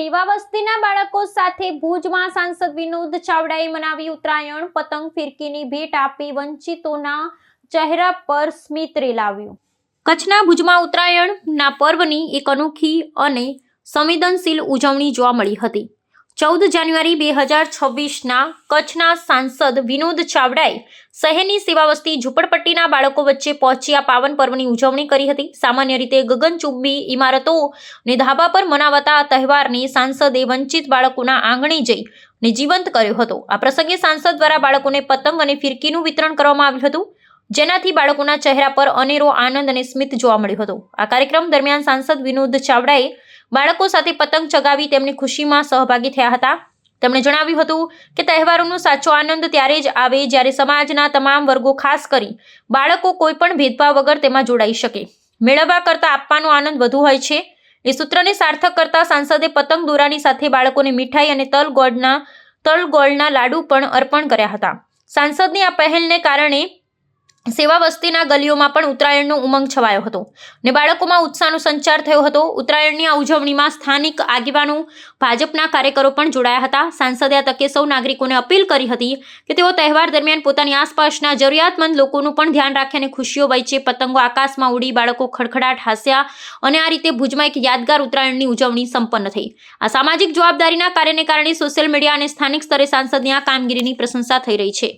સેવા વસ્તીના બાળકો સાથે ભુજમાં સાંસદ વિનોદ ચાવડાએ મનાવી ઉત્તરાયણ. પતંગ ફિરકીની ભેટ આપી વંચિતોના ચહેરા પર સ્મિત રેલાવ્યું. કચ્છના ભુજમાં ઉત્તરાયણના પર્વની એક અનોખી અને સંવેદનશીલ ઉજવણી જોવા મળી હતી. ચૌદ જાન્યુઆરી બે હજાર છવ્વીસના કચ્છના સાંસદ વિનોદ ચાવડાએ શહેરની સેવા વસ્તી ઝૂંપડપટ્ટીના બાળકો વચ્ચે પહોંચી આ પાવન પર્વની ઉજવણી કરી હતી. સામાન્ય રીતે ગગનચુંબી ઇમારતો અને ધાબા પર મનાવાતા આ તહેવારને સાંસદે વંચિત બાળકોના આંગણે જઈ ને જીવંત કર્યો હતો. આ પ્રસંગે સાંસદ દ્વારા બાળકોને પતંગ અને ફિરકીનું વિતરણ કરવામાં આવ્યું હતું, જેનાથી બાળકોના ચહેરા પર અનેરો આનંદ અને સ્મિત જોવા મળ્યો હતો. આ કાર્યક્રમ દરમિયાન સાંસદ વિનોદ ચાવડાએ બાળકો સાથે પતંગ ચગાવી તેમની ખુશીમાં સહભાગી થયા હતા. તેમણે જણાવ્યું હતું કે તહેવારોનો સાચો આનંદ ત્યારે જ આવે જ્યારે સમાજના તમામ વર્ગો ખાસ કરી બાળકો કોઈ પણ ભેદભાવ વગર તેમાં જોડાઈ શકે. મેળવવા કરતાં આપવાનો આનંદ વધુ હોય છે. એ સૂત્રને સાર્થક કરતા સાંસદે પતંગ દોરાની સાથે બાળકોને મીઠાઈ અને તલ ગોળના તલ ગોળના લાડુ પણ અર્પણ કર્યા હતા. સાંસદની આ પહેલને કારણે સેવા વસ્તીના ગલીઓમાં પણ ઉત્તરાયણનો ઉમંગ છવાયો હતો ને બાળકોમાં ઉત્સાહનો સંચાર થયો હતો. ઉત્તરાયણની આ ઉજવણીમાં સ્થાનિક આગેવાનો, ભાજપના કાર્યકરો પણ જોડાયા હતા. સાંસદે આ તકે સૌ નાગરિકોને અપીલ કરી હતી કે તેઓ તહેવાર દરમિયાન પોતાની આસપાસના જરૂરિયાતમંદ લોકોનું પણ ધ્યાન રાખે અને ખુશીઓ વચ્ચે પતંગો આકાશમાં ઉડી, બાળકો ખડખડાટ હાસ્યા અને આ રીતે ભુજમાં એક યાદગાર ઉત્તરાયણની ઉજવણી સંપન્ન થઈ. આ સામાજિક જવાબદારીના કાર્યને કારણે સોશિયલ મીડિયા અને સ્થાનિક સ્તરે સાંસદની આ કામગીરીની પ્રશંસા થઈ રહી છે.